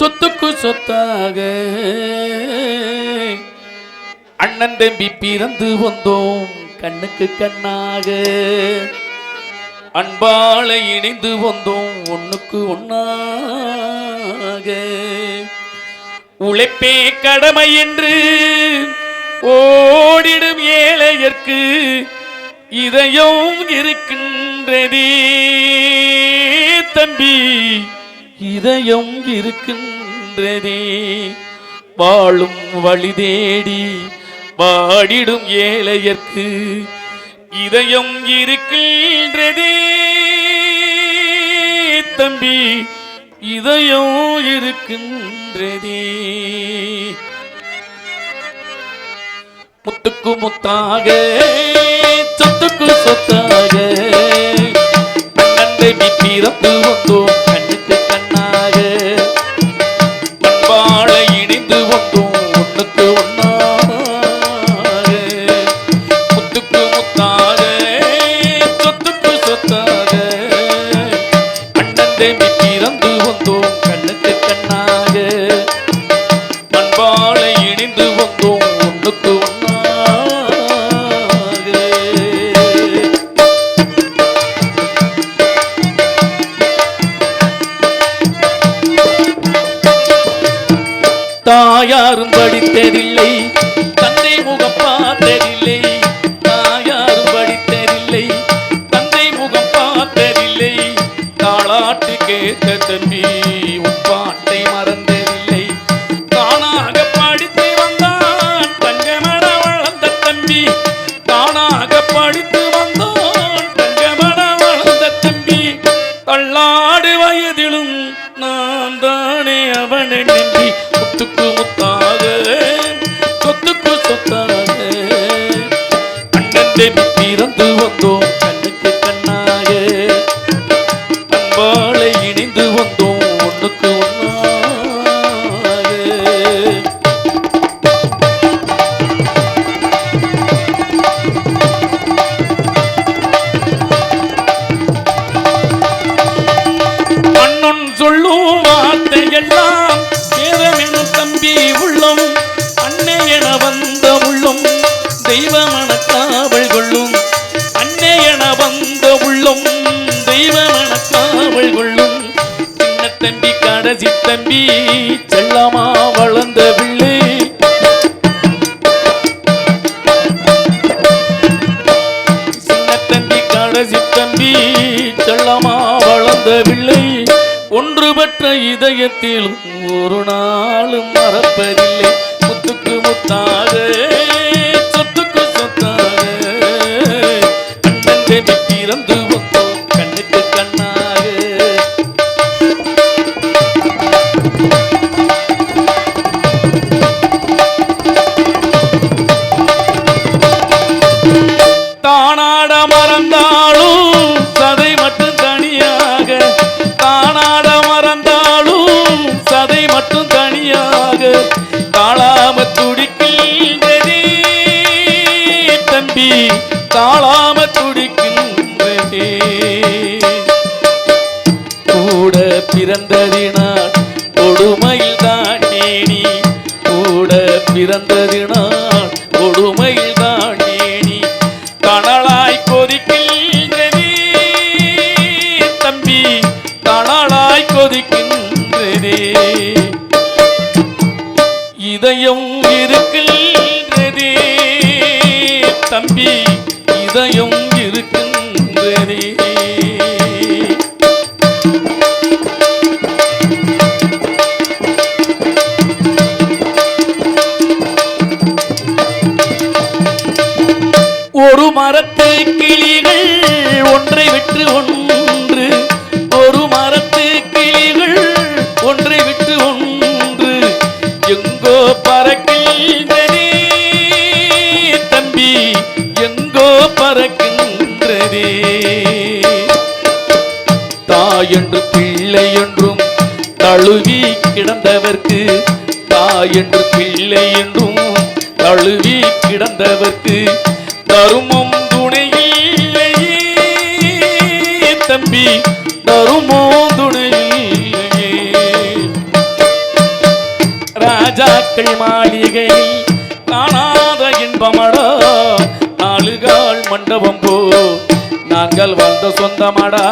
சொத்துக்கு சொத்தாக. அண்ணன் தம்பி பிறந்து வந்தோம் கண்ணுக்கு கண்ணாக. அன்பால இணைந்து வந்தோம் ஒண்ணுக்கு ஒன்னாக உழைப்பே கடமை என்று ஓடிடும் ஏழையர்க்கு இதயம் இருக்கின்றதே தம்பி. இதயம் இருக்கின்றதே. வாழும் வழி தேடி வாடிடும் ஏழையர்க்கு இதயம் இருக்கின்றதே. தம்பி இதயம் இருக்கின்றதே. முத்துக்கு முத்தாக சொத்துக்கு சொத்தாக. கண்டை பிறந்து வந்தோம் தாயாரும் படித்ததில்லை தந்தை முகம் பார்த்ததில்லை தாயாரும் படித்ததில்லை தந்தை முகம் பார்த்ததில்லை தாளாட்டு கேட்ட தம்பி உப்பாட்டை மறந்ததில்லை. தானாக படித்து வந்தான் தங்கமட வளர்ந்த தம்பி. தானாக படித்து வந்தான் தங்கமட வளர்ந்த தம்பி. தள்ளாடு வயதிலும் நான் தானே அவனை நம்பி முத்துக்கு முத்தாக சொத்துக்கு சொத்தாக அண்ணன் பிறந்து வந்தோம். கடைசி தம்பி செல்லமா வளர்ந்த பிள்ளை சின்ன தம்பி கடைசி தம்பி செல்லமா வளர்ந்த பிள்ளை ஒன்று பெற்ற இதயத்திலும் ஒரு நாளும் மறப்பதில்லை. முத்துக்கு முத்தான் கொடுமையில் தான் கனலாய் கொதிக்கின்றதே தம்பி கனலாய் கொதிக்கின்றதே. இதயம் இருக்கின்றதே தம்பி இதயம் இருக்கின்றதே. விட்டு ஒன்று ஒரு மரத்து கிளிகள் ஒன்றை விட்டு ஒன்று. எங்கோ பறக்கின்றதே தம்பி எங்கோ பறக்கின்றதே. தாயென்று பிள்ளை என்றும் தழுவி கிடந்தவர்க்கு தாயென்று பிள்ளை என்றும் தழுவி கிடந்தவர்க்கு தருமம் நம்பி தருமோ துணையில்லையே ராஜாக்கள் மாளிகை காணாத இன்பமடா நாலுகால் மண்டபம் போ. நாங்கள் வந்த சொந்தமடா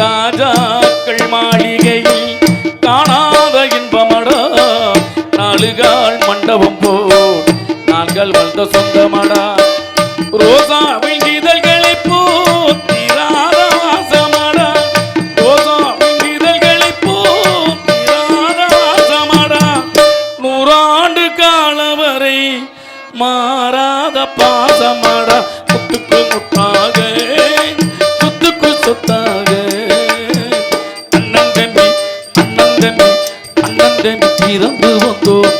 ராஜாக்கள் மாளிகையில் காணாத இன்பமடா நாலுகால் மண்டபம் போ. நாங்கள் வந்த சொந்தமடா ரோசா இதழ்களை மாறாத பாசமாடா. முத்துக்கு முத்தாக முத்துக்கு சொத்தாக. அண்ணன் தம்பி அண்ணன் தம்பி அண்ணன் தம்பி பிறந்து வந்தோம்